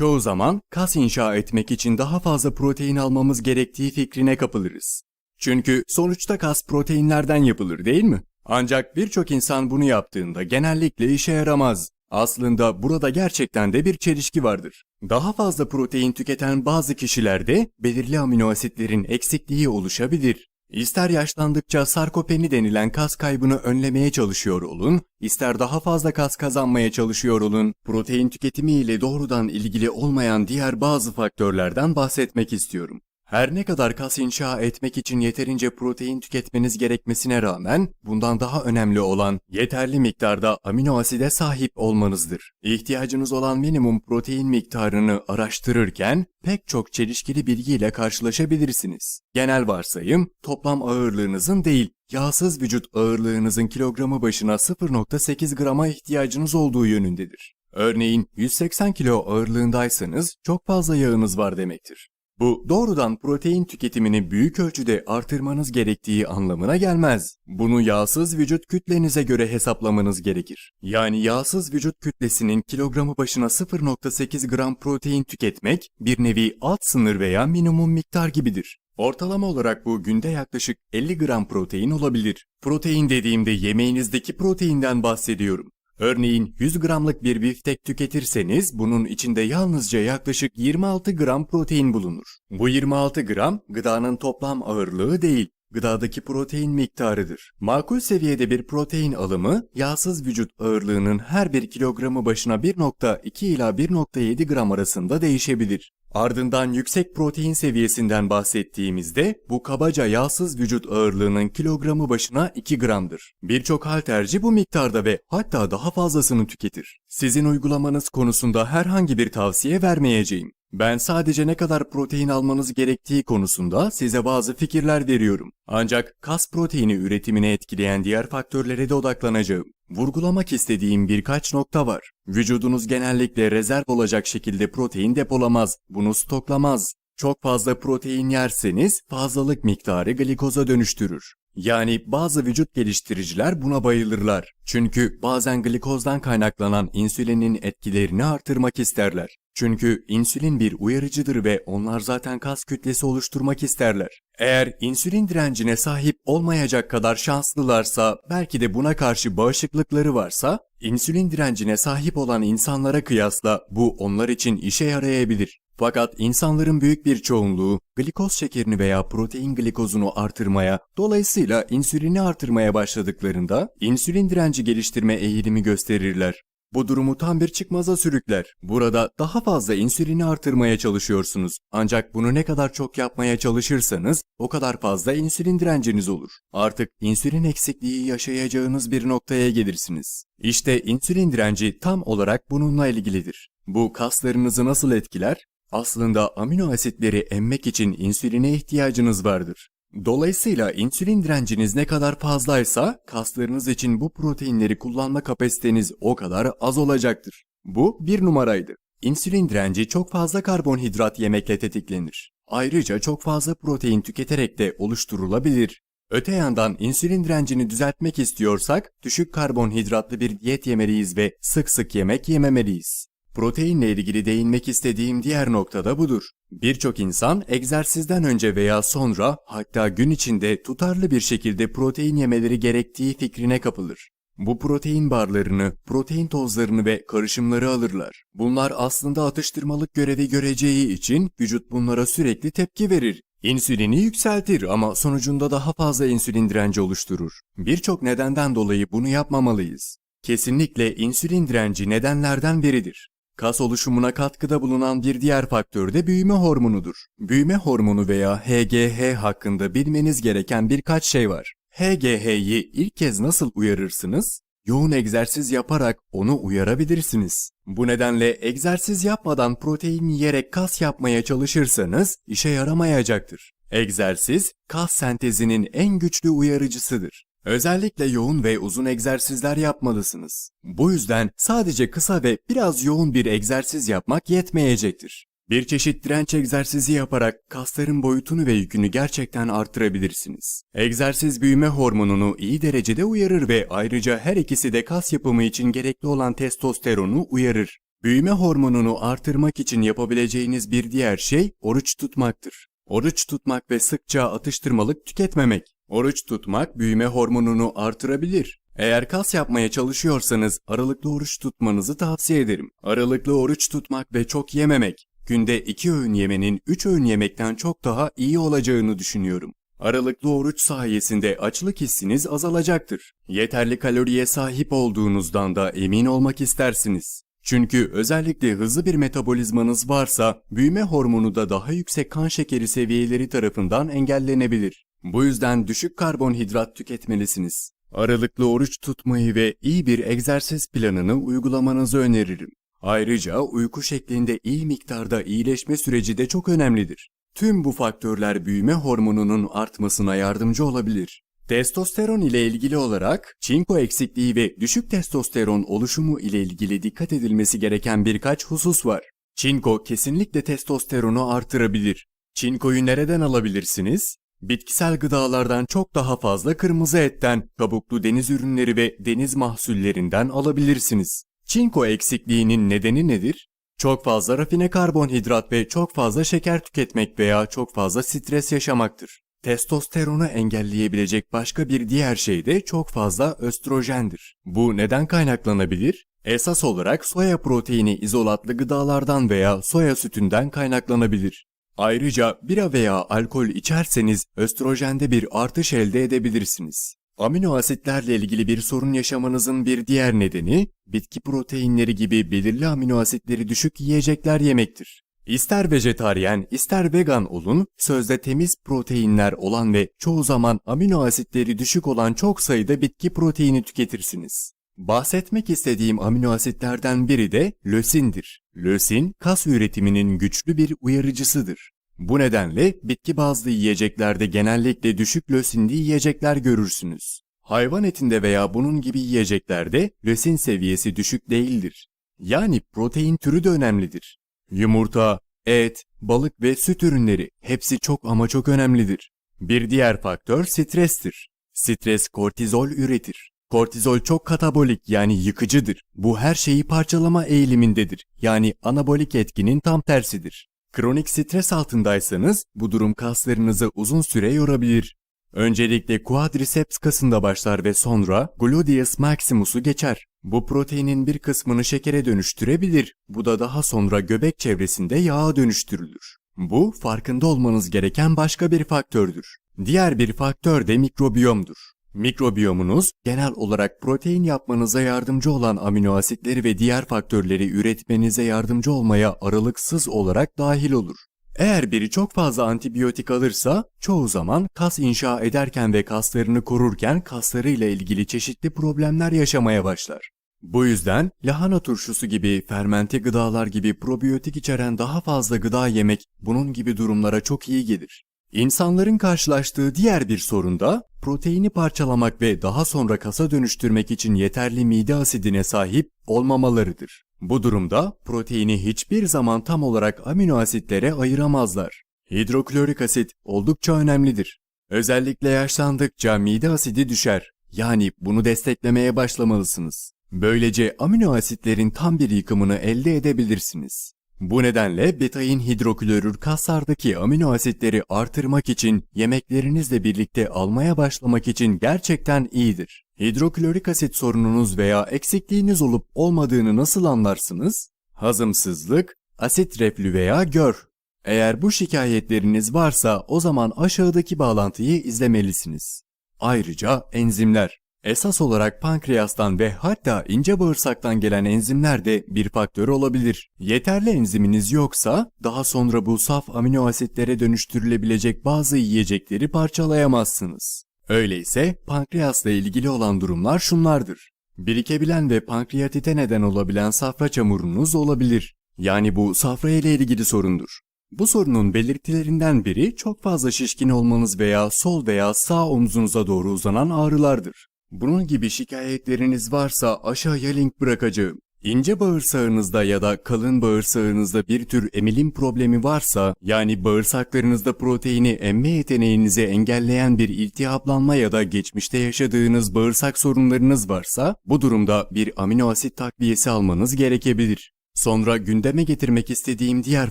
Çoğu zaman kas inşa etmek için daha fazla protein almamız gerektiği fikrine kapılırız. Çünkü sonuçta kas proteinlerden yapılır değil mi? Ancak birçok insan bunu yaptığında genellikle işe yaramaz. Aslında burada gerçekten de bir çelişki vardır. Daha fazla protein tüketen bazı kişilerde belirli amino asitlerin eksikliği oluşabilir. İster yaşlandıkça sarkopeni denilen kas kaybını önlemeye çalışıyor olun, ister daha fazla kas kazanmaya çalışıyor olun, protein tüketimi ile doğrudan ilgili olmayan diğer bazı faktörlerden bahsetmek istiyorum. Her ne kadar kas inşa etmek için yeterince protein tüketmeniz gerekmesine rağmen bundan daha önemli olan yeterli miktarda amino aside sahip olmanızdır. İhtiyacınız olan minimum protein miktarını araştırırken pek çok çelişkili bilgiyle karşılaşabilirsiniz. Genel varsayım toplam ağırlığınızın değil, yağsız vücut ağırlığınızın kilogramı başına 0.8 grama ihtiyacınız olduğu yönündedir. Örneğin 180 kilo ağırlığındaysanız çok fazla yağınız var demektir. Bu doğrudan protein tüketimini büyük ölçüde artırmanız gerektiği anlamına gelmez. Bunu yağsız vücut kütlenize göre hesaplamanız gerekir. Yani yağsız vücut kütlesinin kilogramı başına 0.8 gram protein tüketmek bir nevi alt sınır veya minimum miktar gibidir. Ortalama olarak bu günde yaklaşık 50 gram protein olabilir. Protein dediğimde yemeğinizdeki proteinden bahsediyorum. Örneğin 100 gramlık bir biftek tüketirseniz bunun içinde yalnızca yaklaşık 26 gram protein bulunur. Bu 26 gram gıdanın toplam ağırlığı değil, gıdadaki protein miktarıdır. Makul seviyede bir protein alımı yağsız vücut ağırlığının her bir kilogramı başına 1.2 ila 1.7 gram arasında değişebilir. Ardından yüksek protein seviyesinden bahsettiğimizde bu kabaca yağsız vücut ağırlığının kilogramı başına 2 gramdır. Birçok halterci bu miktarda ve hatta daha fazlasını tüketir. Sizin uygulamanız konusunda herhangi bir tavsiye vermeyeceğim. Ben sadece ne kadar protein almanız gerektiği konusunda size bazı fikirler veriyorum. Ancak kas proteini üretimini etkileyen diğer faktörlere de odaklanacağım. Vurgulamak istediğim birkaç nokta var. Vücudunuz genellikle rezerv olacak şekilde protein depolamaz, bunu stoklamaz. Çok fazla protein yerseniz fazlalık miktarı glikoza dönüştürür. Yani bazı vücut geliştiriciler buna bayılırlar. Çünkü bazen glikozdan kaynaklanan insülinin etkilerini artırmak isterler. Çünkü insülin bir uyarıcıdır ve onlar zaten kas kütlesi oluşturmak isterler. Eğer insülin direncine sahip olmayacak kadar şanslılarsa, belki de buna karşı bağışıklıkları varsa, insülin direncine sahip olan insanlara kıyasla bu onlar için işe yarayabilir. Fakat insanların büyük bir çoğunluğu glikoz şekerini veya protein glikozunu artırmaya, dolayısıyla insülini artırmaya başladıklarında insülin direnci geliştirme eğilimi gösterirler. Bu durumu tam bir çıkmaza sürükler. Burada daha fazla insülini artırmaya çalışıyorsunuz. Ancak bunu ne kadar çok yapmaya çalışırsanız o kadar fazla insülin direnciniz olur. Artık insülin eksikliği yaşayacağınız bir noktaya gelirsiniz. İşte insülin direnci tam olarak bununla ilgilidir. Bu kaslarınızı nasıl etkiler? Aslında amino asitleri emmek için insüline ihtiyacınız vardır. Dolayısıyla insülin direnciniz ne kadar fazlaysa kaslarınız için bu proteinleri kullanma kapasiteniz o kadar az olacaktır. Bu bir numaraydı. İnsülin direnci çok fazla karbonhidrat yemekle tetiklenir. Ayrıca çok fazla protein tüketerek de oluşturulabilir. Öte yandan insülin direncini düzeltmek istiyorsak düşük karbonhidratlı bir diyet yemeliyiz ve sık sık yemek yememeliyiz. Proteinle ilgili değinmek istediğim diğer nokta da budur. Birçok insan egzersizden önce veya sonra hatta gün içinde tutarlı bir şekilde protein yemeleri gerektiği fikrine kapılır. Bu protein barlarını, protein tozlarını ve karışımları alırlar. Bunlar aslında atıştırmalık görevi göreceği için vücut bunlara sürekli tepki verir. İnsülini yükseltir ama sonucunda daha fazla insülin direnci oluşturur. Birçok nedenden dolayı bunu yapmamalıyız. Kesinlikle insülin direnci nedenlerden biridir. Kas oluşumuna katkıda bulunan bir diğer faktör de büyüme hormonudur. Büyüme hormonu veya HGH hakkında bilmeniz gereken birkaç şey var. HGH'yi ilk kez nasıl uyarırsınız? Yoğun egzersiz yaparak onu uyarabilirsiniz. Bu nedenle egzersiz yapmadan protein yiyerek kas yapmaya çalışırsanız işe yaramayacaktır. Egzersiz, kas sentezinin en güçlü uyarıcısıdır. Özellikle yoğun ve uzun egzersizler yapmalısınız. Bu yüzden sadece kısa ve biraz yoğun bir egzersiz yapmak yetmeyecektir. Bir çeşit direnç egzersizi yaparak kasların boyutunu ve yükünü gerçekten arttırabilirsiniz. Egzersiz büyüme hormonunu iyi derecede uyarır ve ayrıca her ikisi de kas yapımı için gerekli olan testosteronu uyarır. Büyüme hormonunu artırmak için yapabileceğiniz bir diğer şey oruç tutmaktır. Oruç tutmak ve sıkça atıştırmalık tüketmemek. Oruç tutmak büyüme hormonunu artırabilir. Eğer kas yapmaya çalışıyorsanız aralıklı oruç tutmanızı tavsiye ederim. Aralıklı oruç tutmak ve çok yememek. Günde 2 öğün yemenin 3 öğün yemekten çok daha iyi olacağını düşünüyorum. Aralıklı oruç sayesinde açlık hissiniz azalacaktır. Yeterli kaloriye sahip olduğunuzdan da emin olmak istersiniz. Çünkü özellikle hızlı bir metabolizmanız varsa büyüme hormonu da daha yüksek kan şekeri seviyeleri tarafından engellenebilir. Bu yüzden düşük karbonhidrat tüketmelisiniz. Aralıklı oruç tutmayı ve iyi bir egzersiz planını uygulamanızı öneririm. Ayrıca uyku şeklinde iyi miktarda iyileşme süreci de çok önemlidir. Tüm bu faktörler büyüme hormonunun artmasına yardımcı olabilir. Testosteron ile ilgili olarak çinko eksikliği ve düşük testosteron oluşumu ile ilgili dikkat edilmesi gereken birkaç husus var. Çinko kesinlikle testosteronu artırabilir. Çinkoyu nereden alabilirsiniz? Bitkisel gıdalardan çok daha fazla kırmızı etten, kabuklu deniz ürünleri ve deniz mahsullerinden alabilirsiniz. Çinko eksikliğinin nedeni nedir? Çok fazla rafine karbonhidrat ve çok fazla şeker tüketmek veya çok fazla stres yaşamaktır. Testosteronu engelleyebilecek başka bir diğer şey de çok fazla östrojendir. Bu neden kaynaklanabilir? Esas olarak soya proteini izolatlı gıdalardan veya soya sütünden kaynaklanabilir. Ayrıca bira veya alkol içerseniz östrojende bir artış elde edebilirsiniz. Amino asitlerle ilgili bir sorun yaşamanızın bir diğer nedeni bitki proteinleri gibi belirli amino asitleri düşük yiyecekler yemektir. İster vejetaryen, ister vegan olun, sözde temiz proteinler olan ve çoğu zaman amino asitleri düşük olan çok sayıda bitki proteini tüketirsiniz. Bahsetmek istediğim amino asitlerden biri de lösindir. Lösin, kas üretiminin güçlü bir uyarıcısıdır. Bu nedenle bitki bazlı yiyeceklerde genellikle düşük lösinli yiyecekler görürsünüz. Hayvan etinde veya bunun gibi yiyeceklerde lösin seviyesi düşük değildir. Yani protein türü de önemlidir. Yumurta, et, balık ve süt ürünleri hepsi çok ama çok önemlidir. Bir diğer faktör strestir. Stres kortizol üretir. Kortizol çok katabolik yani yıkıcıdır. Bu her şeyi parçalama eğilimindedir. Yani anabolik etkinin tam tersidir. Kronik stres altındaysanız bu durum kaslarınızı uzun süre yorabilir. Öncelikle quadriceps kasında başlar ve sonra gluteus maximus'u geçer. Bu proteinin bir kısmını şekere dönüştürebilir. Bu da daha sonra göbek çevresinde yağa dönüştürülür. Bu farkında olmanız gereken başka bir faktördür. Diğer bir faktör de mikrobiyomdur. Mikrobiyomunuz genel olarak protein yapmanıza yardımcı olan amino asitleri ve diğer faktörleri üretmenize yardımcı olmaya aralıksız olarak dahil olur. Eğer biri çok fazla antibiyotik alırsa çoğu zaman kas inşa ederken ve kaslarını korurken kaslarıyla ilgili çeşitli problemler yaşamaya başlar. Bu yüzden lahana turşusu gibi fermente gıdalar gibi probiyotik içeren daha fazla gıda yemek bunun gibi durumlara çok iyi gelir. İnsanların karşılaştığı diğer bir sorun da proteini parçalamak ve daha sonra kasa dönüştürmek için yeterli mide asidine sahip olmamalarıdır. Bu durumda proteini hiçbir zaman tam olarak amino asitlere ayıramazlar. Hidroklorik asit oldukça önemlidir. Özellikle yaşlandıkça mide asidi düşer. Yani bunu desteklemeye başlamalısınız. Böylece amino asitlerin tam bir yıkımını elde edebilirsiniz. Bu nedenle betayin hidroklorür kaslardaki amino asitleri artırmak için yemeklerinizle birlikte almaya başlamak için gerçekten iyidir. Hidroklorik asit sorununuz veya eksikliğiniz olup olmadığını nasıl anlarsınız? Hazımsızlık, asit reflü veya gör. Eğer bu şikayetleriniz varsa o zaman aşağıdaki bağlantıyı izlemelisiniz. Ayrıca enzimler. Esas olarak pankreastan ve hatta ince bağırsaktan gelen enzimler de bir faktör olabilir. Yeterli enziminiz yoksa daha sonra bu saf amino asitlere dönüştürülebilecek bazı yiyecekleri parçalayamazsınız. Öyleyse pankreasla ilgili olan durumlar şunlardır. Birikebilen ve pankreatite neden olabilen safra çamurunuz olabilir. Yani bu safra ile ilgili sorundur. Bu sorunun belirtilerinden biri çok fazla şişkin olmanız veya sol veya sağ omzunuza doğru uzanan ağrılardır. Bunun gibi şikayetleriniz varsa aşağıya link bırakacağım. İnce bağırsağınızda ya da kalın bağırsağınızda bir tür emilim problemi varsa, yani bağırsaklarınızda proteini emme yeteneğinizi engelleyen bir iltihaplanma ya da geçmişte yaşadığınız bağırsak sorunlarınız varsa, bu durumda bir amino asit takviyesi almanız gerekebilir. Sonra gündeme getirmek istediğim diğer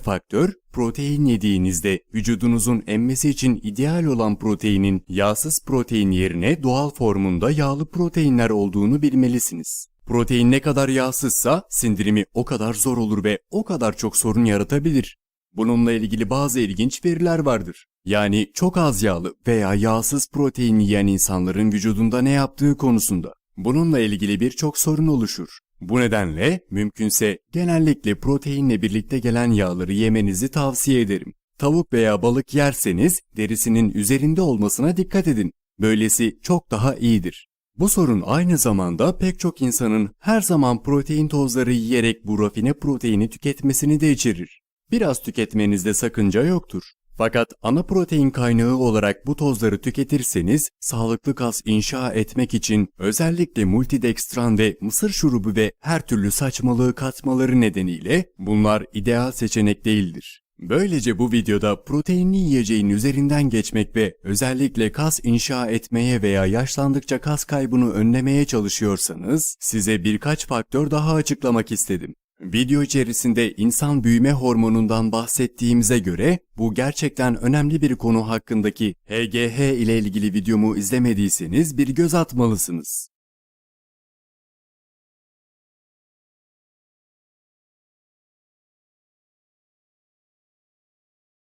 faktör, protein yediğinizde vücudunuzun emmesi için ideal olan proteinin yağsız protein yerine doğal formunda yağlı proteinler olduğunu bilmelisiniz. Protein ne kadar yağsızsa sindirimi o kadar zor olur ve o kadar çok sorun yaratabilir. Bununla ilgili bazı ilginç veriler vardır. Yani çok az yağlı veya yağsız protein yiyen insanların vücudunda ne yaptığı konusunda. Bununla ilgili birçok sorun oluşur. Bu nedenle mümkünse genellikle proteinle birlikte gelen yağları yemenizi tavsiye ederim. Tavuk veya balık yerseniz derisinin üzerinde olmasına dikkat edin. Böylesi çok daha iyidir. Bu sorun aynı zamanda pek çok insanın her zaman protein tozları yiyerek bu rafine proteini tüketmesini de içerir. Biraz tüketmenizde sakınca yoktur. Fakat ana protein kaynağı olarak bu tozları tüketirseniz sağlıklı kas inşa etmek için özellikle multidextran ve mısır şurubu ve her türlü saçmalığı katmaları nedeniyle bunlar ideal seçenek değildir. Böylece bu videoda proteinli yiyeceğin üzerinden geçmek ve özellikle kas inşa etmeye veya yaşlandıkça kas kaybını önlemeye çalışıyorsanız size birkaç faktör daha açıklamak istedim. Video içerisinde insan büyüme hormonundan bahsettiğimize göre bu gerçekten önemli bir konu hakkındaki HGH ile ilgili videomu izlemediyseniz bir göz atmalısınız.